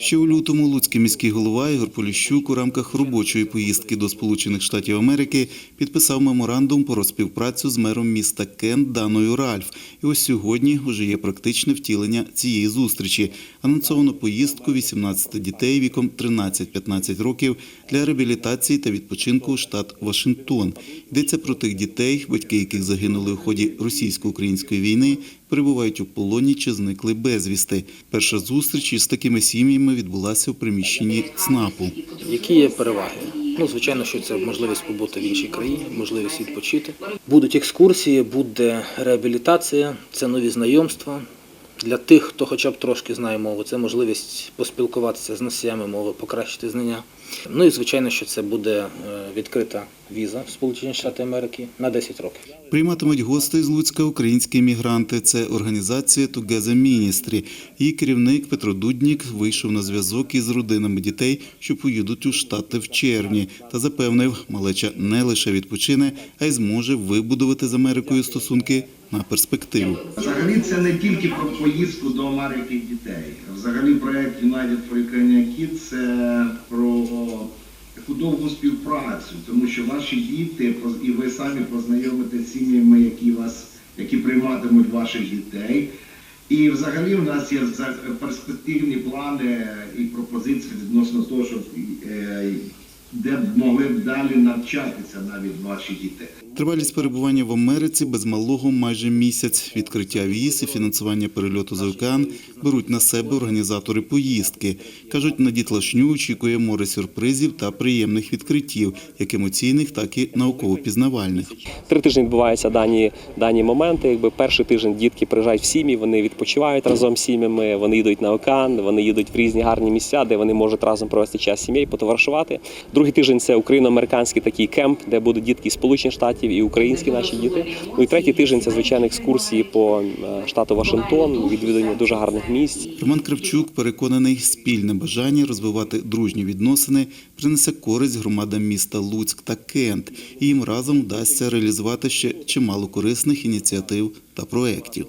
Ще у лютому Луцький міський голова Ігор Поліщук у рамках робочої поїздки до Сполучених Штатів Америки підписав меморандум про співпрацю з мером міста Кент Даною Ральф. І ось сьогодні вже є практичне втілення цієї зустрічі. Анонсовано поїздку 18 дітей віком 13-15 років для реабілітації та відпочинку у штат Вашингтон. Йдеться про тих дітей, батьки яких загинули у ході російсько-української війни, перебувають у полоні чи зникли безвісти. Перша зустріч із такими сім'ями відбулася у приміщенні ЦНАПу. Які є переваги? Ну, звичайно, що це можливість побути в іншій країні, можливість відпочити. Будуть екскурсії, буде реабілітація, це нові знайомства. Для тих, хто хоча б трошки знає мову, це можливість поспілкуватися з носіями мови, покращити знання. Ну і звичайно, що це буде е, відкрита віза в Сполучені Штати Америки на 10 років. Прийматимуть гостей з Луцька українські мігранти. Це організація Together Ministry. Її керівник Петро Дуднік вийшов на зв'язок із родинами дітей, що поїдуть у Штати в червні, та запевнив, малеча не лише відпочине, а й зможе вибудувати з Америкою стосунки на перспективу. Взагалі це не тільки про поїздку до Америки дітей. Взагалі проект United for Ukrainian Kids – це про таку довгу співпрацю, тому що ваші діти і ви самі познайомите з сім'ями, які вас, які прийматимуть ваших дітей. І взагалі в нас є перспективні плани і пропозиції відносно того, щоб е, де б могли б далі навчатися навіть ваші діти. Тривалість перебування в Америці без малого майже місяць. Відкриття віз і фінансування перельоту за океан беруть на себе організатори поїздки. Кажуть, на дітлашню очікує море сюрпризів та приємних відкриттів, як емоційних, так і науково-пізнавальних. Три тижні відбуваються дані, дані моменти. Якби перший тиждень дітки приїжджають в сім'ї, вони відпочивають разом з сім'ями, вони йдуть на океан, вони їдуть в різні гарні місця, де вони можуть разом провести час з сім'єю, потоваришувати. Другий тиждень це україно-американський такий кемп, де будуть дітки з Сполучених Штатів і українські наші діти. Ну і третій тиждень це звичайно екскурсії по е, штату Вашингтон, відвідування дуже гарних місць. Роман Кравчук переконаний, спільне бажання розвивати дружні відносини принесе користь громадам міста Луцьк та Кент, і їм разом вдасться реалізувати ще чимало корисних ініціатив та проєктів.